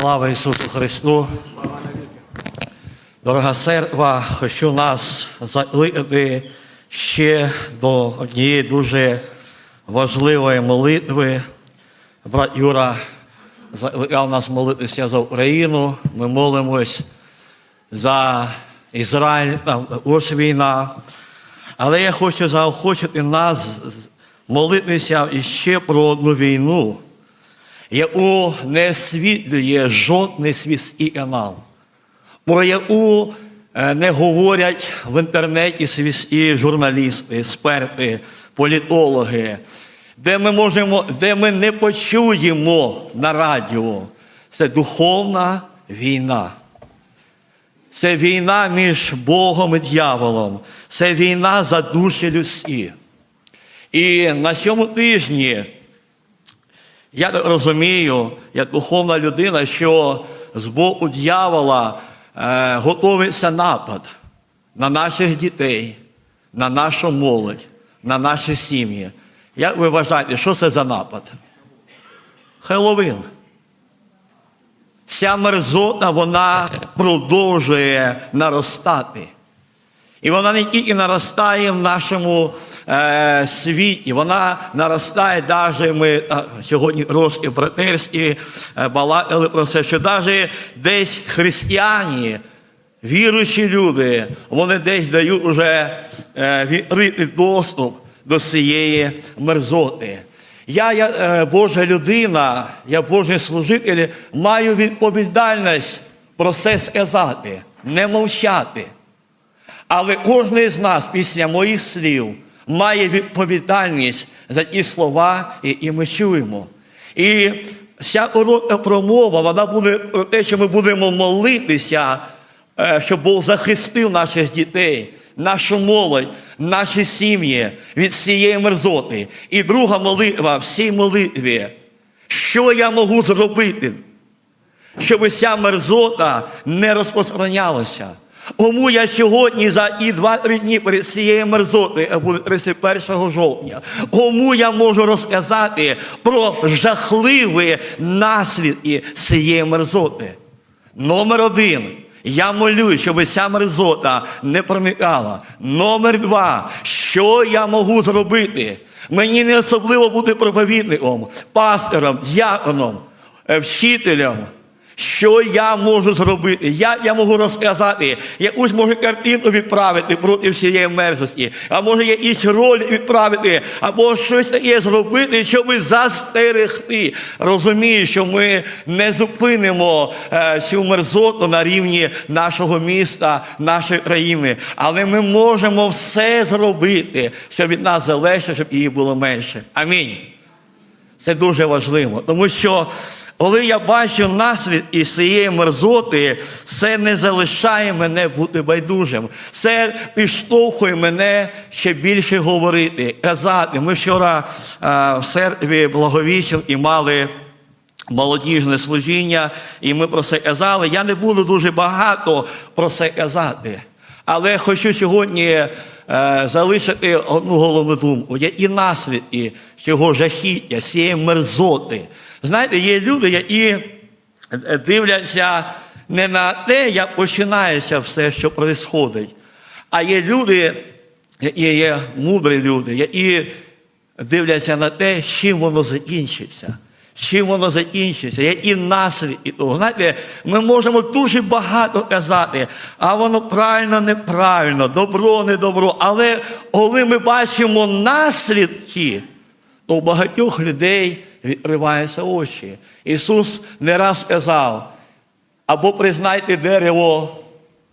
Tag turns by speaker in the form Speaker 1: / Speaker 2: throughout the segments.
Speaker 1: Слава Ісусу Христу! Дорога церква, хочу нас закликати ще до однієї дуже важливої молитви. Брат Юра закликав нас молитися за Україну. Ми молимось за Ізраїль, там ось війна. Але я хочу заохочити нас молитися іще про одну війну, яку не світлює жодний світський канал, про яку е, не говорять в інтернеті світські журналісти, експерти, політологи, де ми, можемо, де ми не почуємо на радіо. Це духовна війна. Це війна між Богом і дьяволом. Це війна за душі людські. І на цьому тижні я розумію, як духовна людина, що з боку дьявола е, готується напад на наших дітей, на нашу молодь, на наші сім'ї. Як ви вважаєте, що це за напад? Хеллоуін. Ця мерзота, вона продовжує наростати. І вона не тільки наростає в нашому е, світі, вона наростає навіть ми а, сьогодні трошки братерські е, балакали про це, що навіть десь християні, віруючі люди, вони десь дають вже е, відкритий доступ до цієї мерзоти. Я, я е, Божа людина, я Божий служитель, маю відповідальність про це сказати, не мовчати. Але кожен з нас після моїх слів має відповідальність за ті слова, які ми чуємо. І вся коротка промова, вона буде про те, що ми будемо молитися, е, щоб Бог захистив наших дітей, нашу молодь, наші сім'ї від цієї мерзоти. І друга молитва в цій молитві. Що я можу зробити, щоб ця мерзота не розпространялася? Кому я сьогодні за і два-три дні перед цією мерзотою, а буде 31 жовтня, кому я можу розказати про жахливі наслідки цієї мерзоти? Номер один. Я молюсь, щоб ця мерзота не проникала. Номер два. Що я можу зробити? Мені не особливо бути проповідником, пастором, діаконом, е, вчителем. Що я можу зробити? Як я можу розказати, якусь може картину відправити проти всієї мерзості, а може якісь роль відправити, або щось таке зробити, щоб застерегти. Розумію, що ми не зупинимо е, цю мерзоту на рівні нашого міста, нашої країни, але ми можемо все зробити, щоб від нас залежить, щоб її було менше. Амінь. Це дуже важливо, тому що коли я бачу наслідки цієї мерзоти, це не залишає мене бути байдужим. Це підштовхує мене ще більше говорити, казати. Ми вчора а, в церкві благовіщен і мали. Молодіжне служіння, і ми про це казали. Я не буду дуже багато про це казати, але хочу сьогодні е, залишити одну головну думку. Є і наслідки цього жахіття, цієї мерзоти. Знаєте, є люди, які дивляться не на те, як починається все, що відбувається, а є люди, які є мудрі люди, які дивляться на те, чим воно закінчиться. Чим воно закінчиться, які наслідки. Знаєте, ми можемо дуже багато казати, а воно правильно, неправильно, добро, не добро. Але коли ми бачимо наслідки, то у багатьох людей відкриваються очі. Ісус не раз сказав, або признайте дерево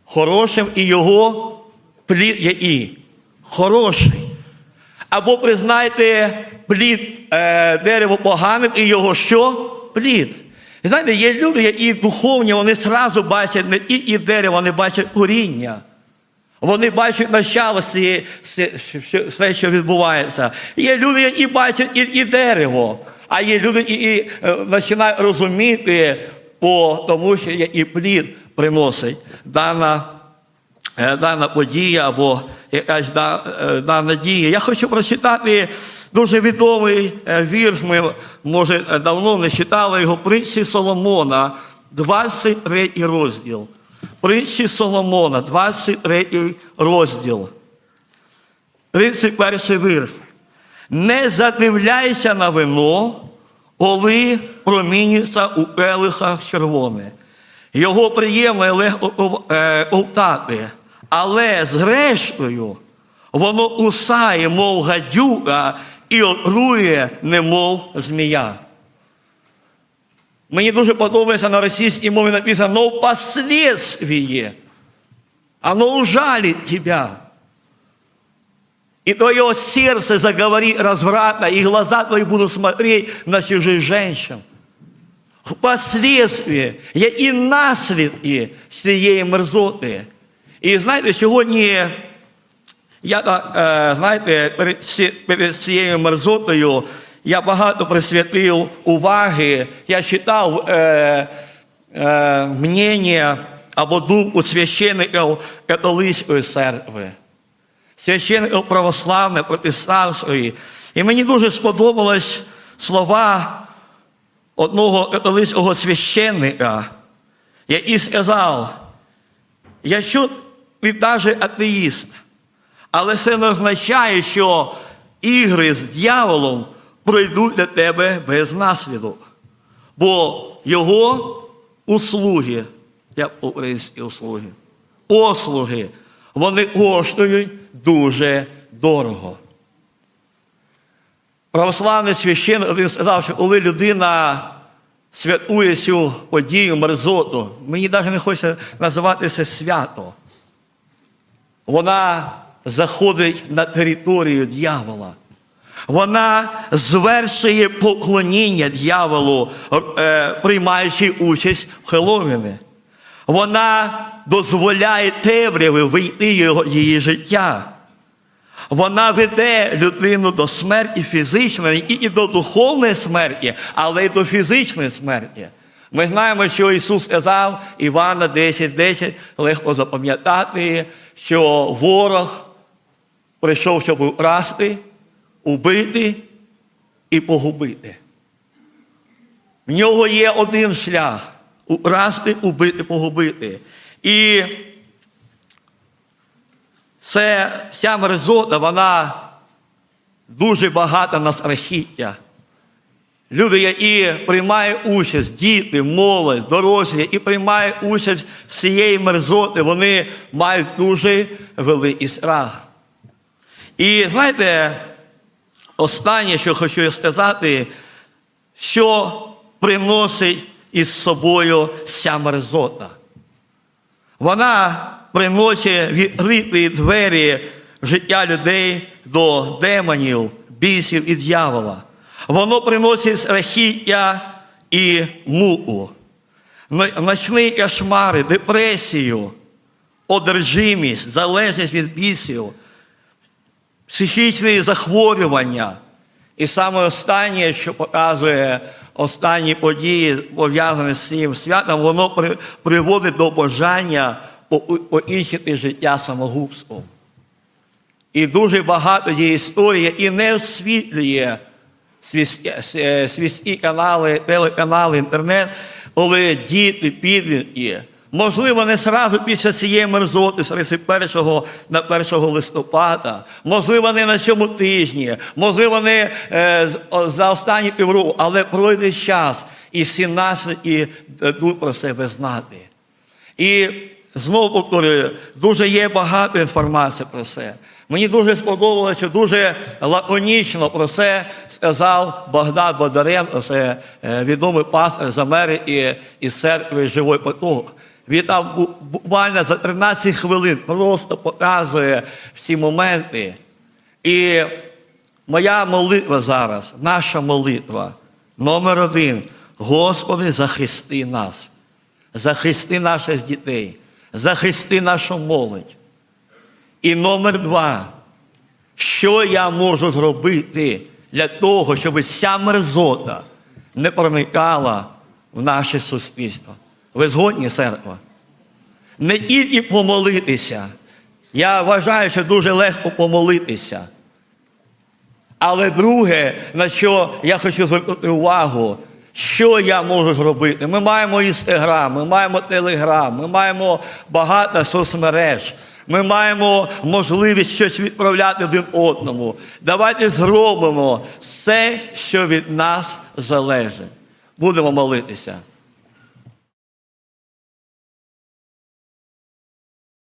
Speaker 1: хорошим і його плід який? Хороший. Або признайте плід е, дерево поганим і його що? Плід. І знаєте, є люди, які духовні, вони зразу бачать не і, і дерево, вони бачать коріння. Вони бачать начало все, все, що відбувається. Є люди, які бачать і, і дерево, а є люди, які е, починають розуміти по тому, що є і плід приносить дана е, дана подія або якась е, дана дія. Я хочу прочитати дуже відомий вірш. Ми, може, давно не читали його притчі Соломона, 23 розділ. Притчі Соломона, 23 розділ. 31 вірш. Не задивляйся на вино, коли промінюється у келихах червоне. Його приємно легко е, але зрештою воно кусає, мов гадюка, і отрує, немов змія. Мені дуже подобається на російській мові написано, но впоследствии оно ужалит тебя. И твое сердце заговорит развратно, и глаза твои будут смотреть на чужих женщин. Впоследствии є і наслідки цієї мерзоти. І знаєте, сьогодні я, е, знаєте, перед, ці- перед цією мерзотою я багато присвятив уваги. Я читав е, е, мнення або думку священників католицької церкви, священників православної, протестантської. І мені дуже сподобались слова одного католицького священника, який сказав, якщо ти навіть атеїст, але це не означає, що ігри з дьяволом пройдуть для тебе без наслідок. Бо його услуги, як українські услуги, послуги, вони коштують дуже дорого. Православний священник один сказав, що коли людина святує цю подію, мерзоту, мені навіть не хочеться називати це свято. Вона заходить на територію дьявола. Вона звершує поклоніння дьяволу, е, приймаючи участь в Хеловіни. Вона дозволяє темряви вийти його- її життя. Вона веде людину до смерті фізичної, тільки до духовної смерті, але й до фізичної смерті. Ми знаємо, що Ісус сказав Івана 10.10, легко запам'ятати, що ворог прийшов, щоб украсти, убити і погубити. В нього є один шлях украсти, убити, погубити. І це ця мерзота, вона дуже багата на страхіття. Люди, які приймають участь, діти, молодь, дорослі, які приймають участь в цієї мерзоти, вони мають дуже великий страх. І знаєте, останнє, що хочу сказати, що приносить із собою ця мерзота. Вона приносить відкриті двері життя людей до демонів, бісів і дьявола. Воно приносить страхіття і муку, ночні кошмари, депресію, одержимість, залежність від бісів, психічні захворювання. І саме останнє, що показує останні події, пов'язані з цим святом, воно при- приводить до бажання по- покінчити життя самогубством. І дуже багато є історій, які не освітлює е, світські канали, телеканали, інтернет, коли діти, підлітки, можливо, не сразу після цієї мерзоти з 31 на 1 листопада, можливо, не на цьому тижні, можливо, не е, за останні півроку, але пройде час, і всі наслідки дадуть про себе знати. І знову повторюю, дуже є багато інформації про це. Мені дуже сподобалося, дуже лаконічно про це сказав Богдан Бондаренко, це е, відомий пастор з Америки із церкви Живой поток. Він там буквально за 13 хвилин просто показує всі моменти. І моя молитва зараз, наша молитва, номер один. Господи, захисти нас захисти наших дітей, захисти нашу молодь. І номер два, що я можу зробити для того, щоб ця мерзота не проникала в наше суспільство. Ви згодні, церква? Не тільки помолитися. Я вважаю, що дуже легко помолитися. Але друге, на що я хочу звернути увагу, Що я можу зробити? Ми маємо інстаграм, ми маємо телеграм, ми маємо багато соцмереж. Ми маємо можливість щось відправляти один одному. Давайте зробимо все, що від нас залежить. Будемо молитися.